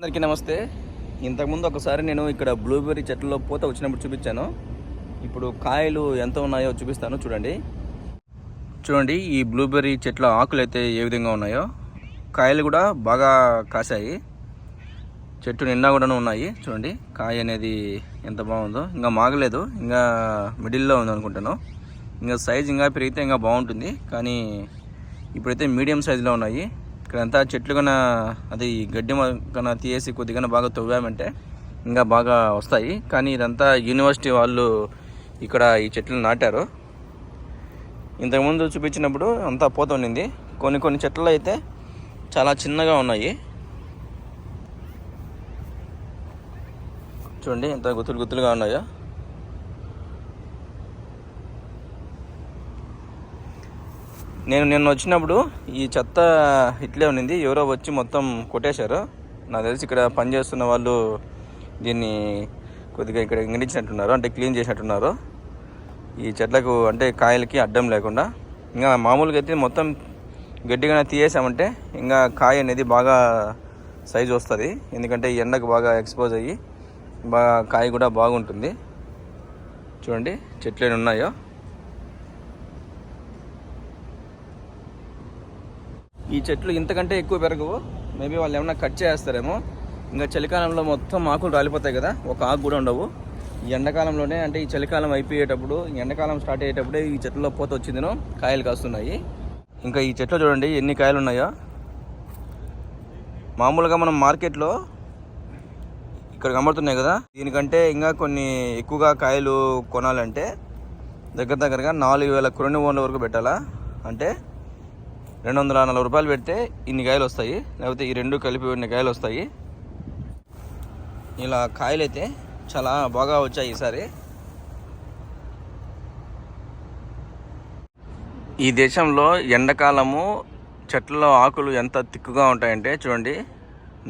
అందరికీ నమస్తే. ఇంతకుముందు ఒకసారి నేను ఇక్కడ బ్లూబెర్రీ చెట్లలో పూత వచ్చినప్పుడు చూపించాను. ఇప్పుడు కాయలు ఎంత ఉన్నాయో చూపిస్తాను చూడండి. చూడండి ఈ బ్లూబెర్రీ చెట్ల ఆకులు అయితే ఏ విధంగా ఉన్నాయో. కాయలు కూడా బాగా కాసాయి చెట్టు నిండా కూడా ఉన్నాయి. చూడండి కాయ అనేది ఎంత బాగుందో. ఇంకా మాగలేదు ఇంకా మిడిల్లో ఉంది అనుకుంటాను. ఇంకా సైజ్ ఇంకా పెరిగితే ఇంకా బాగుంటుంది. కానీ ఇప్పుడైతే మీడియం సైజులో ఉన్నాయి. ఇక్కడంతా చెట్లు కన్నా అది గడ్డి కన్నా తీసి కొద్దిగా బాగా తవ్వామంటే ఇంకా బాగా వస్తాయి. కానీ ఇదంతా యూనివర్సిటీ వాళ్ళు ఇక్కడ ఈ చెట్లు నాటారు. ఇంతకుముందు చూపించినప్పుడు అంతా పోత ఉండింది. కొన్ని కొన్ని చెట్లు అయితే చాలా చిన్నగా ఉన్నాయి. చూడండి ఎంత గుత్తులు గుత్తులుగా ఉన్నాయో. నేను నిన్న వచ్చినప్పుడు ఈ చెత్త ఇట్లే ఉన్నింది. ఎవరో వచ్చి మొత్తం కొట్టేశారు. నాకు తెలిసి ఇక్కడ పనిచేస్తున్న వాళ్ళు దీన్ని కొద్దిగా ఇక్కడ ఇంగడించినట్టున్నారు అంటే క్లీన్ చేసినట్టున్నారు. ఈ చెట్లకు అంటే కాయలకి అడ్డం లేకుండా. ఇంకా మామూలుగా అయితే మొత్తం గట్టిగా తీయేసామంటే ఇంకా కాయ అనేది బాగా సైజు వస్తుంది. ఎందుకంటే ఈ ఎండకు బాగా ఎక్స్పోజ్ అయ్యి బాగా కాయ కూడా బాగుంటుంది. చూడండి చెట్లు ఎన్ని ఉన్నాయో. ఈ చెట్లు ఇంతకంటే ఎక్కువ పెరగవు. మేబీ వాళ్ళు ఏమన్నా కట్ చేస్తారేమో. ఇంకా చలికాలంలో మొత్తం ఆకులు రాలిపోతాయి కదా ఒక ఆకు కూడా ఉండవు. ఈ ఎండాకాలంలోనే అంటే ఈ చలికాలం అయిపోయేటప్పుడు ఎండాకాలం స్టార్ట్ అయ్యేటప్పుడే ఈ చెట్లలో పోత వచ్చిందినో కాయలు కాస్తున్నాయి. ఇంకా ఈ చెట్లు చూడండి ఎన్ని కాయలు ఉన్నాయో. మామూలుగా మనం మార్కెట్లో ఇక్కడ కనబడుతున్నాయి కదా దీనికంటే ఇంకా కొన్ని ఎక్కువగా కాయలు కొనాలంటే దగ్గర దగ్గరగా నాలుగు వేల కురణి ఓన్ల వరకు పెట్టాలా. అంటే రెండు వందల నలభై రూపాయలు పెడితే ఇన్ని కాయలు వస్తాయి. లేకపోతే ఈ రెండు కలిపి ఇన్ని కాయలు వస్తాయి. ఇలా కాయలు అయితే చాలా బాగా వచ్చాయి ఈసారి. ఈ దేశంలో ఎండాకాలము చెట్లలో ఆకులు ఎంత తిక్కుగా ఉంటాయంటే చూడండి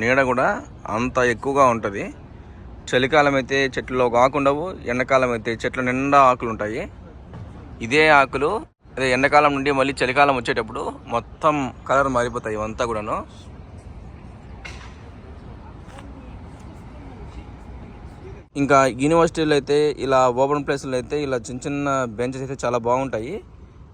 నీడ కూడా అంత ఎక్కువగా ఉంటుంది. చలికాలం అయితే చెట్లలో ఒక ఆకు ఉండవు ఎండాకాలం అయితే చెట్ల నిండా ఆకులు ఉంటాయి. ఇదే ఆకులు అదే ఎండాకాలం నుండి మళ్ళీ చలికాలం వచ్చేటప్పుడు మొత్తం కలర్ మారిపోతాయి ఇవంతా కూడాను. ఇంకా యూనివర్సిటీలో అయితే ఇలా ఓపెన్ ప్లేస్లో అయితే ఇలా చిన్న చిన్న బెంచెస్ అయితే చాలా బాగుంటాయి.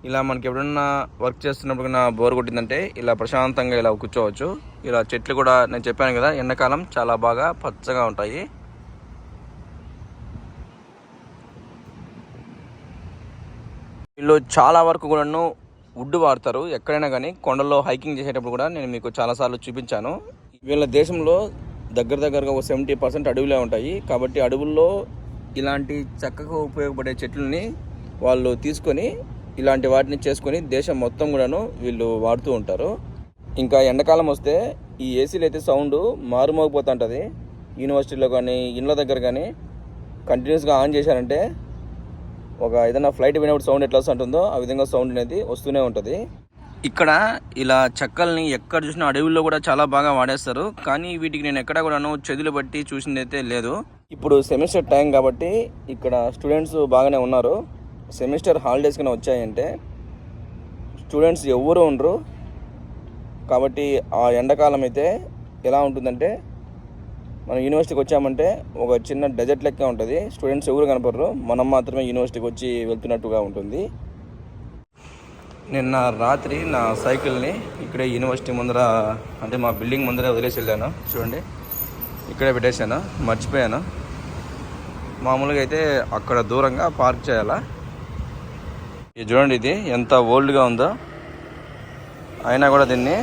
ఇలా మనకి ఎప్పుడన్నా వర్క్ చేస్తున్నప్పుడు నా బోర్ కొట్టిందంటే ఇలా ప్రశాంతంగా ఇలా కూర్చోవచ్చు. ఇలా చెట్లు కూడా నేను చెప్పాను కదా ఎండాకాలం చాలా బాగా పచ్చగా ఉంటాయి. వీళ్ళు చాలా వరకు కూడాను వుడ్ వాడతారు. ఎక్కడైనా కానీ కొండల్లో హైకింగ్ చేసేటప్పుడు కూడా నేను మీకు చాలాసార్లు చూపించాను. వీళ్ళ దేశంలో దగ్గర దగ్గరగా ఒక సెవెంటీ పర్సెంట్ అడవులే ఉంటాయి. కాబట్టి అడవుల్లో ఇలాంటి చక్కగా ఉపయోగపడే చెట్లని వాళ్ళు తీసుకొని ఇలాంటి వాటిని చేసుకొని దేశం మొత్తం కూడాను వీళ్ళు వాడుతూ ఉంటారు. ఇంకా ఎండాకాలం వస్తే ఈ ఏసీలు అయితే సౌండ్ మారుమోగిపోతుంటుంది. యూనివర్సిటీలో కానీ ఇండ్ల దగ్గర కానీ కంటిన్యూస్గా ఆన్ చేశారంటే ఒక ఏదైనా ఫ్లైట్ పోయినప్పుడు సౌండ్ ఎట్లా ఉంటుందో ఆ విధంగా సౌండ్ అనేది వస్తూనే ఉంటుంది. ఇక్కడ ఇలా చెక్కల్ని ఎక్కడ చూసినా అడవుల్లో కూడా చాలా బాగా వాడేస్తారు. కానీ వీటికి నేను ఎక్కడ కూడాను చెదులు బట్టి చూసింది అయితే లేదు. ఇప్పుడు సెమిస్టర్ టైం కాబట్టి ఇక్కడ స్టూడెంట్స్ బాగానే ఉన్నారు. సెమిస్టర్ హాలిడేస్ కన్నా వచ్చాయంటే స్టూడెంట్స్ ఎవరు ఉండరు. కాబట్టి ఆ ఎండాకాలం అయితే ఎలా ఉంటుందంటే మనం యూనివర్సిటీకి వచ్చామంటే ఒక చిన్న డెజర్ట్ లెక్క ఉంటుంది. స్టూడెంట్స్ ఎవరు కనపడరు. మనం మాత్రమే యూనివర్సిటీకి వచ్చి వెళ్తున్నట్టుగా ఉంటుంది. నిన్న రాత్రి నా సైకిల్ని ఇక్కడే యూనివర్సిటీ ముందర అంటే మా బిల్డింగ్ ముందర వదిలేసి వెళ్ళాను. చూడండి. ఇక్కడే పెట్టేశాను. మర్చిపోయాను. మామూలుగా అయితే అక్కడ దూరంగా పార్క్ చేయాలా? ఇది చూడండి ఇది ఎంత ఓల్డ్గా ఉందో. అయినా కూడా దీన్ని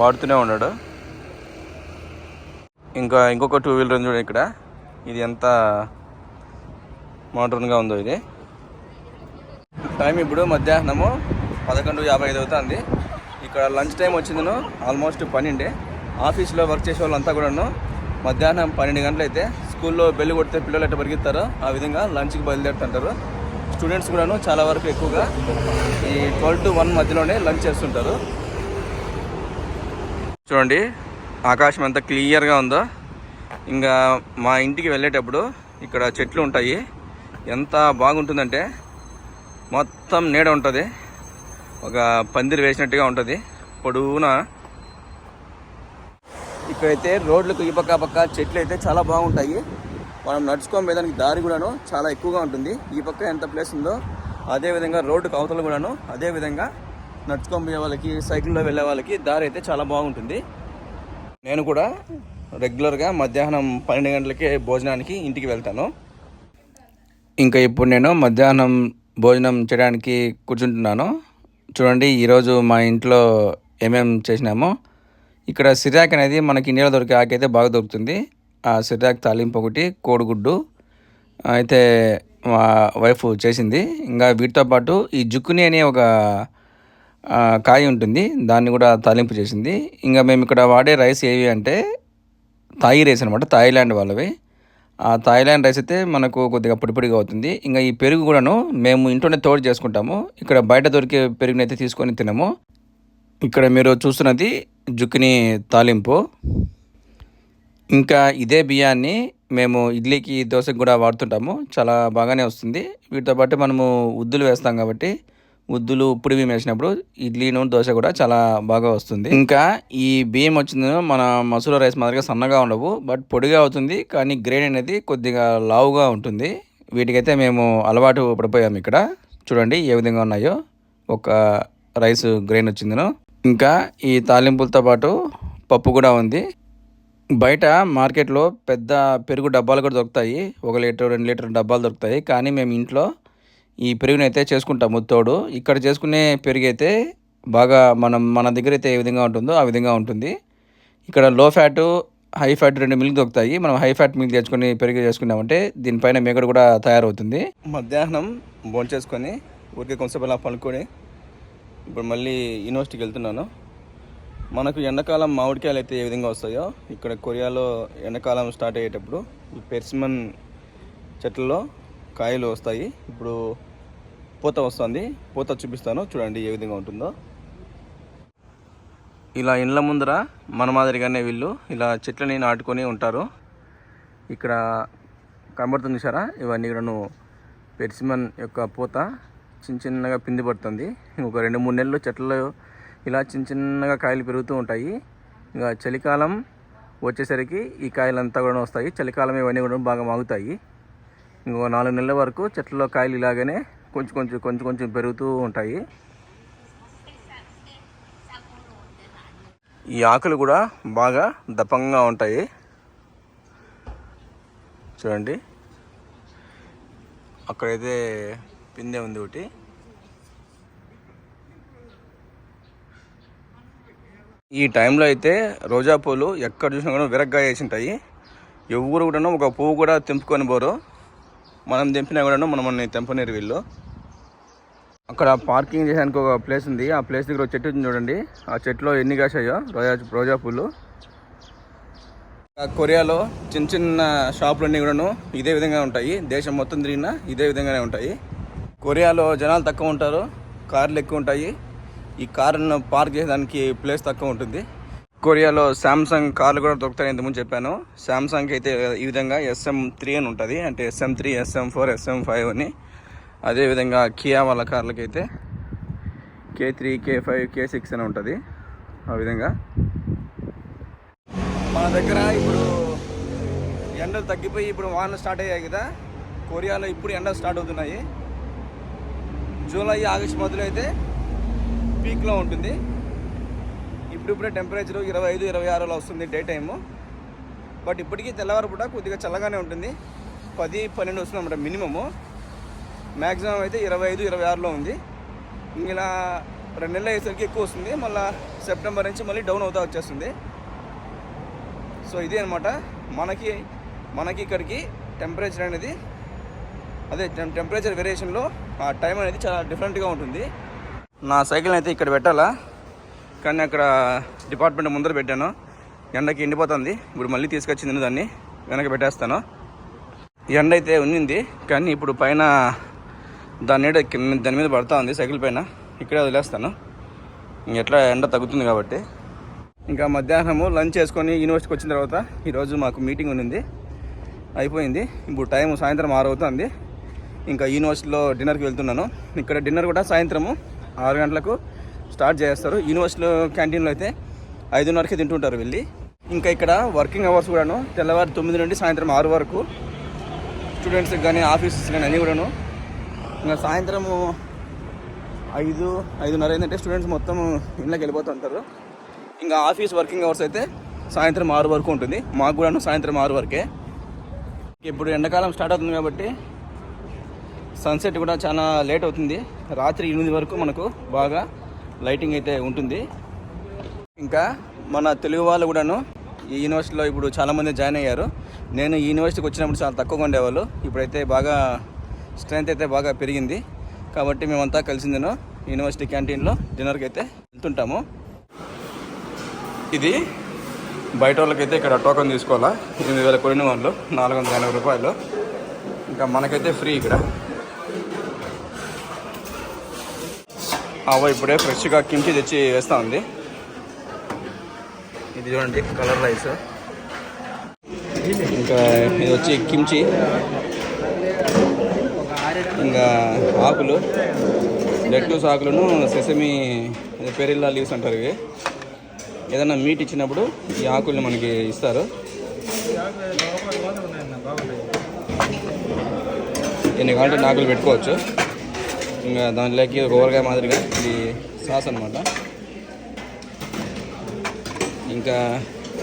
వాడుతూనే ఉన్నాడు. ఇంకా ఇంకొక టూ వీలర్ ఉంది చూడండి ఇక్కడ. ఇది ఎంత మోడర్న్గా ఉందో ఇది. టైం ఇప్పుడు మధ్యాహ్నము పదకొండు యాభై ఐదు అవుతుంది. ఇక్కడ లంచ్ టైం వచ్చిందను ఆల్మోస్ట్ పన్నెండే. ఆఫీస్లో వర్క్ చేసే వాళ్ళంతా కూడాను మధ్యాహ్నం పన్నెండు గంటలు అయితే స్కూల్లో బెల్లు కొడితే పిల్లలు ఎట్లా పరిగెత్తారో ఆ విధంగా లంచ్కి బయలుదేరుతుంటారు. స్టూడెంట్స్ కూడాను చాలా వరకు ఎక్కువగా ఈ ట్వెల్వ్ టు వన్ మధ్యలోనే లంచ్ చేస్తుంటారు. చూడండి. ఆకాశం ఎంత క్లియర్గా ఉందో. ఇంకా మా ఇంటికి వెళ్ళేటప్పుడు ఇక్కడ చెట్లు ఉంటాయి. ఎంత బాగుంటుందంటే మొత్తం నీడ ఉంటుంది. ఒక పందిరి వేసినట్టుగా ఉంటుంది. పొడవునా. ఇక్కడైతే రోడ్లకు ఈ పక్క పక్క చెట్లు అయితే చాలా బాగుంటాయి. మనం నడుచుకొని పోయేదానికి దారి కూడాను చాలా ఎక్కువగా ఉంటుంది. ఈ పక్క ఎంత ప్లేస్ ఉందో అదే విధంగా రోడ్డుకు అవతల కూడాను అదే విధంగా నడుచుకొని పోయే వాళ్ళకి సైకిల్లో వెళ్ళే వాళ్ళకి దారి అయితే చాలా బాగుంటుంది. నేను కూడా రెగ్యులర్గా మధ్యాహ్నం పన్నెండు గంటలకే భోజనానికి ఇంటికి వెళ్తాను. ఇంకా ఇప్పుడు నేను మధ్యాహ్నం భోజనం చేయడానికి కూర్చుంటున్నాను. చూడండి ఈరోజు మా ఇంట్లో ఏమేం చేసినామో. ఇక్కడ సిరాక్ అనేది మనకి ఇండియాలో దొరికే ఆకైతే అయితే బాగా దొరుకుతుంది. ఆ సిరాక్ తాలింపు ఒకటి కోడిగుడ్డు అయితే మా వైఫ్ చేసింది. ఇంకా వీటితో పాటు ఈ జుక్కుని అనే ఒక కాయ ఉంటుంది. దాన్ని కూడా తాలింపు చేసింది. ఇంకా మేము ఇక్కడ వాడే రైస్ ఏవి అంటే థాయి రైస్ అనమాట థాయిలాండ్ వాళ్ళవి. ఆ థాయిలాండ్ రైస్ అయితే మనకు కొద్దిగా పొడిపొడిగా అవుతుంది. ఇంకా ఈ పెరుగు కూడాను మేము ఇంట్లోనే తోడు చేసుకుంటాము. ఇక్కడ బయట దొరికే పెరుగుని అయితే తీసుకొని తినము. ఇక్కడ మీరు చూస్తున్నది జుక్కిని తాలింపు. ఇంకా ఇదే బియ్యాన్ని మేము ఇడ్లీకి దోశకి కూడా వాడుతుంటాము. చాలా బాగానే వస్తుంది. వీటితో పాటు మనము ఉద్దులు వేస్తాం కాబట్టి ఉద్దులు ఉప్పుడు బియ్యం వేసినప్పుడు ఇడ్లీను దోశ కూడా చాలా బాగా వస్తుంది. ఇంకా ఈ బియ్యం వచ్చింది మన మసూర రైస్ మాదిరిగా సన్నగా ఉండవు బట్ పొడిగా అవుతుంది కానీ గ్రెయిన్ అనేది కొద్దిగా లావుగా ఉంటుంది. వీటికైతే మేము అలవాటు పడిపోయాము ఇక్కడ. చూడండి ఏ విధంగా ఉన్నాయో. ఒక రైస్ గ్రెయిన్ వచ్చిందిను. ఇంకా ఈ తాలింపులతో పాటు పప్పు కూడా ఉంది. బయట మార్కెట్లో పెద్ద పెరుగు డబ్బాలు కూడా దొరుకుతాయి. ఒక లీటర్ రెండు లీటర్ డబ్బాలు దొరుకుతాయి. కానీ మేము ఇంట్లో ఈ పెరుగుని అయితే చేసుకుంటాము తోడు ఇక్కడ చేసుకునే పెరుగు అయితే బాగా మనం మన దగ్గర అయితే ఏ విధంగా ఉంటుందో ఆ విధంగా ఉంటుంది. ఇక్కడ లో ఫ్యాటు హై ఫ్యాట్ రెండు మిల్క్ దొరుకుతాయి. మనం హై ఫ్యాట్ మిల్క్ తెచ్చుకొని పెరుగు చేసుకున్నామంటే దీనిపైన మేకడు కూడా తయారవుతుంది. మధ్యాహ్నం భోంచేసుకొని ఊరికే కొంచెం అలా పనుకొని ఇప్పుడు మళ్ళీ యూనివర్సిటీకి వెళ్తున్నాను. మనకు ఎండాకాలం మామిడికాయలు అయితే ఏ విధంగా వస్తాయో ఇక్కడ కొరియాలో ఎండాకాలం స్టార్ట్ అయ్యేటప్పుడు ఈ పెర్సిమన్ చెట్లలో కాయలు వస్తాయి. ఇప్పుడు పూత వస్తుంది. పూత చూపిస్తాను. చూడండి ఏ విధంగా ఉంటుందో. ఇలా ఇండ్ల ముందర మన మాదిరిగానే వీళ్ళు ఇలా చెట్లని నాటుకొని ఉంటారు. ఇక్కడ కనబడుతుంది చూసారా? ఇవన్నీ కూడాను పెర్సిమన్ యొక్క పూత చిన్న చిన్నగా పిండి పడుతుంది. ఇంకొక రెండు మూడు నెలలు చెట్లలో ఇలా చిన్న చిన్నగా కాయలు పెరుగుతూ ఉంటాయి. ఇంకా చలికాలం వచ్చేసరికి ఈ కాయలంతా కూడా వస్తాయి. చలికాలం ఇవన్నీ కూడా బాగా మాగుతాయి. ఇంకో నాలుగు నెలల వరకు చెట్లలో కాయలు ఇలాగనే కొంచెం కొంచెం కొంచెం కొంచెం పెరుగుతూ ఉంటాయి. ఈ ఆకులు కూడా బాగా దప్పంగా ఉంటాయి. చూడండి. అక్కడైతే పిందె ఉంది ఒకటి. ఈ టైంలో అయితే రోజా పూలు ఎక్కడ చూసినా కూడా విరగ్గా వేసి ఉంటాయి. ఎవరు కూడా ఒక పువ్వు కూడా తెంపుకొని పోరు. మనం తెంపినా కూడాను మనం మన తెంపనేరు వీళ్ళు. అక్కడ పార్కింగ్ చేయడానికి ఒక ప్లేస్ ఉంది. ఆ ప్లేస్ దగ్గర ఒక చెట్టు ఉంది చూడండి. ఆ చెట్టులో ఎన్ని కాసాయో? రోజా రోజా పూలు. ఆ కొరియాలో చిన్న చిన్న షాపులన్నీ కూడాను ఇదే విధంగా ఉంటాయి. దేశం మొత్తం తిరిగినా ఇదే విధంగానే ఉంటాయి. కొరియాలో జనాలు తక్కువ ఉంటారు. కార్లు ఎక్కువ ఉంటాయి. ఈ కారును పార్క్ చేయడానికి ప్లేస్ తక్కువ ఉంటుంది. కొరియాలో శాంసంగ్ కార్లు కూడా దొరుకుతాయి ఇంతకుముందు చెప్పాను. శాంసంగ్ అయితే ఈ విధంగా ఎస్ఎం త్రీ అని ఉంటుంది. అంటే SM three SM four SM five అని. అదేవిధంగా కియా వాళ్ళ కార్లకి అయితే K three K five K six అని ఉంటుంది. ఆ విధంగా. మన దగ్గర ఇప్పుడు ఎండలు తగ్గిపోయి ఇప్పుడు వానలు స్టార్ట్ అయ్యాయి కదా. కొరియాలో ఇప్పుడు ఎండలు స్టార్ట్ అవుతున్నాయి. జూలై ఆగస్ట్ మధ్యలో అయితే పీక్లో ఉంటుంది. ఇప్పుడిప్పుడే టెంపరేచర్ ఇరవై ఐదు ఇరవై ఆరులో వస్తుంది డే టైము బట్ ఇప్పటికీ తెల్లవారుపూట కొద్దిగా చల్లగానే ఉంటుంది. పది పన్నెండు వస్తుంది అన్నమాట మినిమము మ్యాక్సిమం అయితే ఇరవై ఐదు ఇరవై ఆరులో ఉంది. ఇలా రెండు నెలలు అయ్యేసరికి ఎక్కువ వస్తుంది. మళ్ళీ సెప్టెంబర్ నుంచి మళ్ళీ డౌన్ అవుతా వచ్చేస్తుంది. సో ఇదే అనమాట మనకి మనకి ఇక్కడికి టెంపరేచర్ అనేది అదే టెంపరేచర్ వేరియేషన్లో ఆ టైం అనేది చాలా డిఫరెంట్గా ఉంటుంది. నా సైకిల్ అయితే ఇక్కడ పెట్టాలా? కానీ అక్కడ డిపార్ట్మెంట్ ముందర పెట్టాను. ఎండకి ఎండిపోతుంది. ఇప్పుడు మళ్ళీ తీసుకొచ్చి నేను దాన్ని. వెనక పెట్టేస్తాను. ఎండ అయితే ఉన్నింది కానీ ఇప్పుడు పైన దాని నీడ దాని మీద పడతా ఉంది సైకిల్ పైన. ఇక్కడే వదిలేస్తాను. ఎట్లా ఎండ తగ్గుతుంది కాబట్టి. ఇంకా మధ్యాహ్నము లంచ్ చేసుకొని యూనివర్సిటీకి వచ్చిన తర్వాత ఈరోజు మాకు మీటింగ్ ఉన్నింది. అయిపోయింది. ఇప్పుడు టైం సాయంత్రం ఆరు అవుతుంది. ఇంకా యూనివర్సిటీలో డిన్నర్కి వెళ్తున్నాను. ఇక్కడ డిన్నర్ కూడా సాయంత్రము ఆరు గంటలకు స్టార్ట్ చేస్తారు. యూనివర్సిటీలో క్యాంటీన్లో అయితే ఐదున్నరకే తింటుంటారు వెళ్ళి. ఇంకా ఇక్కడ వర్కింగ్ అవర్స్ కూడాను తెల్లవారు తొమ్మిది నుండి సాయంత్రం ఆరు వరకు స్టూడెంట్స్కి కానీ ఆఫీసెస్ కానీ అన్నీ కూడాను ఇంకా సాయంత్రము ఐదు ఐదున్నర ఏంటంటే స్టూడెంట్స్ మొత్తం ఇళ్ళకి వెళ్ళిపోతుంటారు ఇంకా ఆఫీస్ వర్కింగ్ అవర్స్ అయితే సాయంత్రం ఆరు వరకు ఉంటుంది. మాకు కూడాను సాయంత్రం ఆరు వరకే. ఇప్పుడు ఎండాకాలం స్టార్ట్ అవుతుంది కాబట్టి సన్సెట్ కూడా చాలా లేట్ అవుతుంది. రాత్రి ఎనిమిది వరకు మనకు బాగా లైటింగ్ అయితే ఉంటుంది. ఇంకా మన తెలుగు వాళ్ళు కూడాను ఈ యూనివర్సిటీలో ఇప్పుడు చాలామంది జాయిన్ అయ్యారు. నేను ఈ యూనివర్సిటీకి వచ్చినప్పుడు చాలా తక్కువగా ఉండేవాళ్ళు. ఇప్పుడైతే బాగా స్ట్రెంత్ అయితే బాగా పెరిగింది. కాబట్టి మేమంతా కలిసిందేనో యూనివర్సిటీ క్యాంటీన్లో. డిన్నర్కి అయితే వెళ్తుంటాము. ఇది బయట వాళ్ళకైతే ఇక్కడ టోకెన్ తీసుకోవాలా? ఎనిమిది వేల కొడిన వాళ్ళు. నాలుగు వందల ఎనభై రూపాయలు. ఇంకా మనకైతే ఫ్రీ ఇక్కడ. అవ ఇప్పుడే ఫ్రెష్గా కిమ్చి తెచ్చి వేస్తూ ఉంది. ఇది చూడండి కలర్ రైస్. ఇంకా ఇది వచ్చి కిమ్చి ఇంకా ఆకులు లెట్టూస్ ఆకులను సెసమి పెరిల్లా లీవ్స్ అంటారు ఇవి. ఏదైనా మీట్ ఇచ్చినప్పుడు ఈ ఆకుల్ని మనకి ఇస్తారు. ఎన్ని కావాలంటే ఆకులు పెట్టుకోవచ్చు. ఇంకా దానిలోకి ఊరగాయ మాదిరిగా ఇది సాస్ అనమాట ఇంకా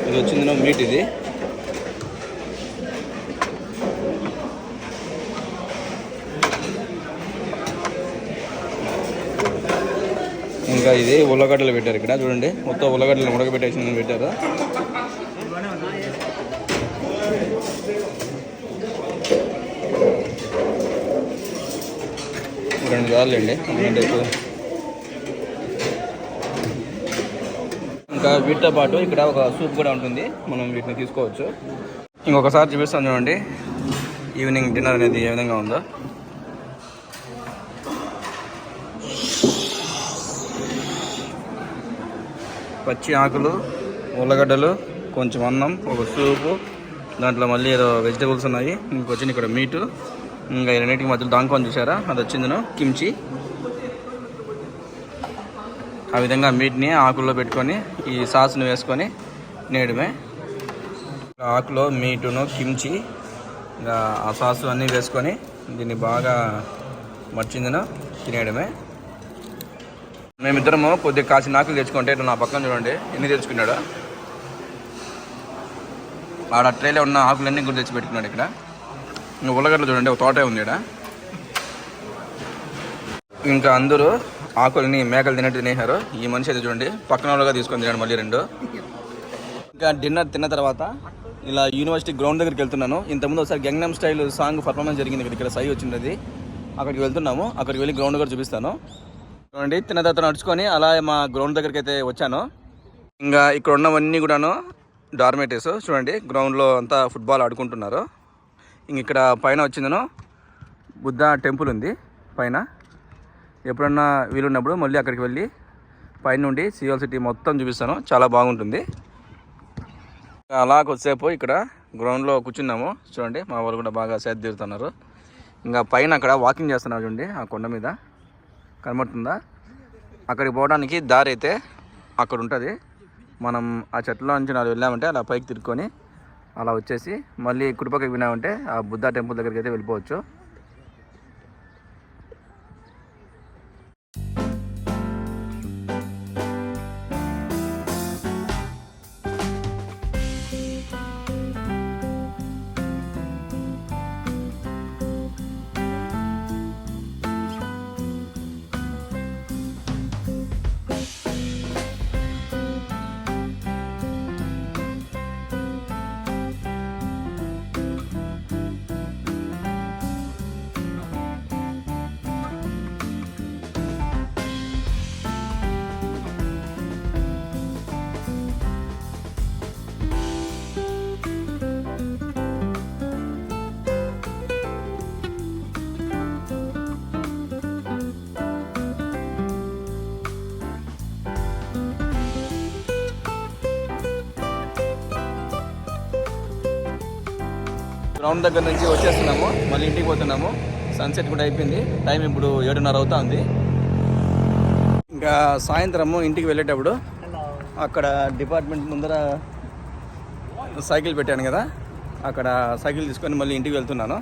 ఇది వచ్చింది మీట్ ఇది. ఇంకా ఇది ఉల్లగడ్డలు పెట్టారు ఇక్కడ చూడండి. మొత్తం ఉల్లగడ్డలు ఉడకబెట్టేసి పెట్టారు. రెండు చాలండి ఎందుకంటే ఇంకా వీటితో పాటు ఇక్కడ ఒక సూప్ కూడా ఉంటుంది. మనం వీటిని తీసుకోవచ్చు. ఇంకొకసారి చూపిస్తాను చూడండి. ఈవినింగ్ డిన్నర్ అనేది ఏ విధంగా ఉందో. పచ్చి ఆకులు ఉల్లగడ్డలు కొంచెం అన్నం ఒక సూపు దాంట్లో మళ్ళీ ఏదో వెజిటబుల్స్ ఉన్నాయి. ఇంకొచ్చింది ఇక్కడ మీటు. ఇంకా రెండింటికి మధ్యలో దాంకొని చూసారా? అది వచ్చింది కిమ్చి. ఆ విధంగా మీట్ని ఆకుల్లో పెట్టుకొని ఈ సాస్ను వేసుకొని నేయడమే. ఆకులో మీటును కిమ్చి ఇంకా ఆ సాసు అన్నీ వేసుకొని దీన్ని బాగా మర్చిందను తినేయడమే. మేమిద్దరము కొద్దిగా కాసిన ఆకులు తెచ్చుకుంటే ఇటు నా పక్కన చూడండి ఎన్ని తెచ్చుకున్నాడు. ఆడ ట్రేలో ఉన్న ఆకులన్నీ కూడా తెచ్చి పెట్టుకున్నాడు ఇక్కడ. ఉల్లగడ్డలు చూడండి ఒక తోటే ఉంది ఇక్కడ ఇంకా అందరూ ఆకులని మేకలు తినట్టు తినేశారు. ఈ మనిషి అయితే చూడండి పక్కన వాళ్ళుగా తీసుకొని తినాడు మళ్ళీ రెండు. ఇంకా డిన్నర్ తిన్న తర్వాత ఇలా యూనివర్సిటీ గ్రౌండ్ దగ్గరికి వెళ్తున్నాను. ఇంతకుముందు ఒకసారి గంగనం స్టైల్ సాంగ్ పర్ఫార్మెన్స్ జరిగింది ఇక్కడ ఇక్కడ సై వచ్చింది. అక్కడికి వెళ్తున్నాము. అక్కడికి వెళ్ళి గ్రౌండ్ కూడా చూపిస్తాను. చూడండి తిన్న తర్వాత నడుచుకొని అలా మా గ్రౌండ్ దగ్గరికి అయితే వచ్చాను. ఇంకా ఇక్కడ ఉన్నవన్నీ కూడాను డార్మేటర్స్ చూడండి గ్రౌండ్లో అంతా ఫుట్బాల్ ఆడుకుంటున్నారు. ఇంక ఇక్కడ పైన వచ్చిందను బుద్ధ టెంపుల్ ఉంది పైన. ఎప్పుడన్నా వీలున్నప్పుడు మళ్ళీ అక్కడికి వెళ్ళి పైన నుండి సియోల్ సిటీ మొత్తం చూపిస్తాను చాలా బాగుంటుంది. అలా కొద్దిసేపు ఇక్కడ గ్రౌండ్లో కూర్చున్నాము చూడండి మా వాళ్ళు కూడా బాగా సేద తీరుతున్నారు. ఇంకా పైన అక్కడ వాకింగ్ చేస్తున్నారు చూడండి ఆ కొండ మీద. కనబడుతుందా? అక్కడికి పోవడానికి దారి అయితే అక్కడ ఉంటుంది. మనం ఆ చెట్ల నుంచి నాలుగు వెళ్ళామంటే అలా పైకి తిరుక్కొని అలా వచ్చేసి మళ్ళీ కుడిపక్కకి వినామంటే ఆ బుద్ధ టెంపుల్ దగ్గరికి అయితే వెళ్ళిపోవచ్చు. గ్రౌండ్ దగ్గర నుంచి వచ్చేస్తున్నాము. మళ్ళీ ఇంటికి పోతున్నాము. సన్సెట్ కూడా అయిపోయింది. టైం ఇప్పుడు ఏడున్నర అవుతా ఉంది ఇంకా సాయంత్రము ఇంటికి వెళ్ళేటప్పుడు అక్కడ డిపార్ట్మెంట్ ముందర సైకిల్ పెట్టాను కదా. అక్కడ సైకిల్ తీసుకొని మళ్ళీ ఇంటికి వెళ్తున్నాను.